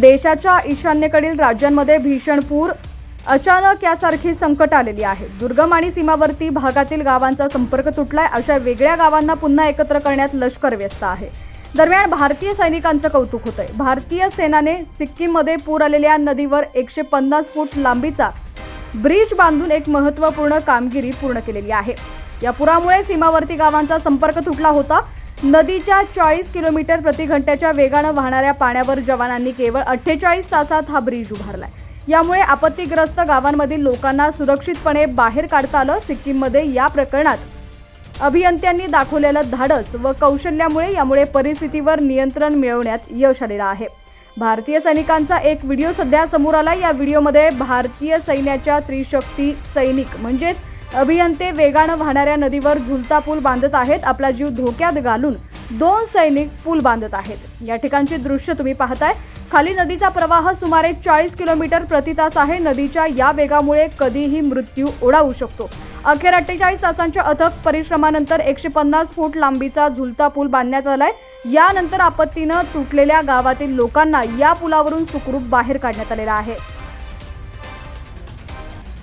देशाच्या ईशान्येकडील राज्यांमध्ये भीषण पूर अचानक यासारखी संकट आलेली आहे. दुर्गम आणि सीमावर्ती भागातील गावांचा संपर्क तुटलाय अशा वेगळ्या गावांना पुन्हा एकत्र करण्यात लष्कर व्यस्त आहे. दरम्यान भारतीय सैनिकांचं कौतुक होतंय. भारतीय सेनाने सिक्कीममध्ये पूर आलेल्या नदीवर एकशे पन्नास फूट लांबीचा ब्रिज बांधून एक महत्त्वपूर्ण कामगिरी पूर्ण केलेली आहे. या पुरामुळे सीमावर्ती गावांचा संपर्क तुटला होता. नदीच्या चाळीस किलोमीटर प्रति घंट्याच्या वेगानं वाहणाऱ्या पाण्यावर जवानांनी केवळ अठ्ठेचाळीस तासात हा ब्रिज उभारलाय. यामुळे आपत्तीग्रस्त गावांमधील लोकांना सुरक्षितपणे बाहेर काढता आलं. सिक्कीममध्ये या प्रकरणात अभियंत्यांनी दाखवलेलं धाडस व कौशल्यामुळे यामुळे परिस्थितीवर नियंत्रण मिळवण्यात यश आलेलं आहे. भारतीय सैनिकांचा एक व्हिडिओ सध्या समोर आला या व्हिडिओमध्ये भारतीय सैन्याच्या त्रिशक्ती सैनिक म्हणजेच अभियंते वेगानं वाहणाऱ्या नदीवर झुलता पूल बांधत आहेत. आपला जीव धोक्यात घालून दोन सैनिक पूल बांधत आहेत. या ठिकाणची दृश्य तुम्ही पाहताय. खाली नदीचा प्रवाह सुमारे चाळीस किलोमीटर प्रति तास आहे. नदीच्या या वेगामुळे कधीही मृत्यू ओढावू शकतो. अखेर अठ्ठेचाळीस तासांच्या अथक परिश्रमानंतर एकशे पन्नास फूट लांबीचा झुलता पूल बांधण्यात आलाय. यानंतर आपत्तीनं तुटलेल्या गावातील लोकांना या पुलावरून सुखरूप बाहेर काढण्यात आलेला आहे.